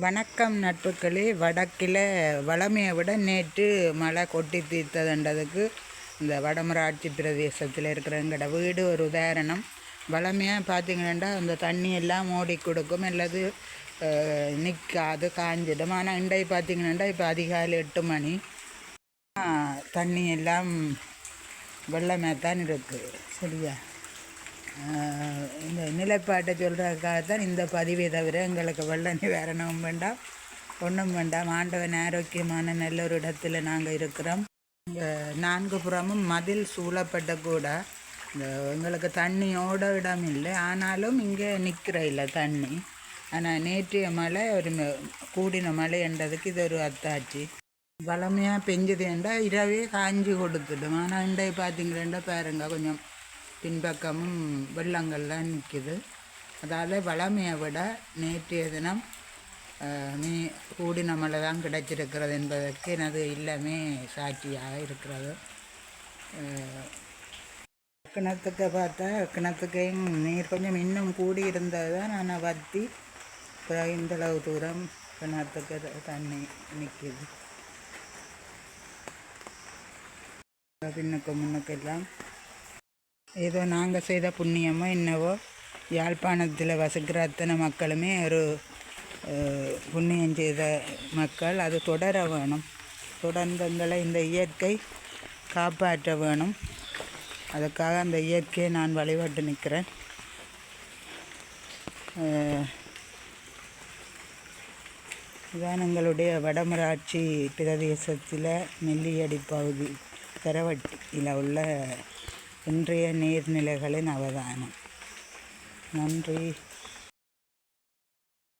வணக்கம் நட்புகளே வடக்கில் வளமையை விட நேற்று மழை கொட்டி தீர்த்ததுன்றதுக்கு இந்த வடமராட்சி பிரதேசத்தில் இருக்கிற எங்களோட வீடு ஒரு உதாரணம். வளமையாக பார்த்தீங்கன்னா அந்த தண்ணி எல்லாம் ஓடி கொடுக்கும். அல்லது நிற்காது காஞ்சிடும். ஆனால் இண்டை பார்த்தீங்கன்னா இப்போ அதிகாலை எட்டு மணி. தண்ணி எல்லாம் வெள்ளமே தான் இருக்குது சரியா? இந்த நிலைப்பாட்டை சொல்கிறதுக்காக தான் இந்த பதிவை தவிர எங்களுக்கு வெள்ள நிவாரணமும் வேண்டாம் ஒன்றும் வேண்டாம். ஆண்டவன் ஆரோக்கியமான நல்ல ஒரு இடத்துல நாங்கள் இருக்கிறோம். நான்கு புறமும் மதில் சூழப்பட்ட கூட இந்த எங்களுக்கு தண்ணியோட இடம் இல்லை. ஆனாலும் இங்கே நிற்கிற இல்லை தண்ணி. ஆனால் நேற்றைய மழை ஒரு கூடின மழை என்றதுக்கு இது ஒரு அத்தாட்சி. வளமையாக என்றால் இரவே காஞ்சி கொடுத்துடும். ஆனால் இண்டை பார்த்தீங்கன்னா பாருங்க கொஞ்சம் பின்பக்கமும் வெள்ளங்கள்லாம் நிற்கிது அதால் வளமையை விட நேற்றைய தினம் மீ நீ நம்மளை தான் கிடைச்சிருக்கிறது என்பதற்கு எனது இல்லமே சாட்சியாக இருக்கிறது. கிணத்துக்கு பார்த்தா கிணத்துக்கையும் நீர் கொஞ்சம் இன்னும் கூடி இருந்தது தான் நான் வத்தி பிறகு அளவு தூரம் கிணத்துக்கு தண்ணி நிற்கிது பின்னுக்கு முன்னுக்கெல்லாம் ஏதோ நாங்கள் செய்த புண்ணியமோ என்னவோ யாழ்ப்பாணத்தில் வசிக்கிற அத்தனை மக்களுமே ஒரு புண்ணியம் செய்த மக்கள். அது தொடர வேணும். தொடர்ந்து எங்களை இந்த இயற்கை காப்பாற்ற வேணும். அதுக்காக அந்த இயற்கையை நான் வழிபட்டு நிற்கிறேன். இதான் எங்களுடைய வடமராட்சி பிரதேசத்தில் நெல்லியடி பகுதி கரவட்டியில் உள்ள இன்றைய நீர்நிலைகளின் அவதானம். நன்றி.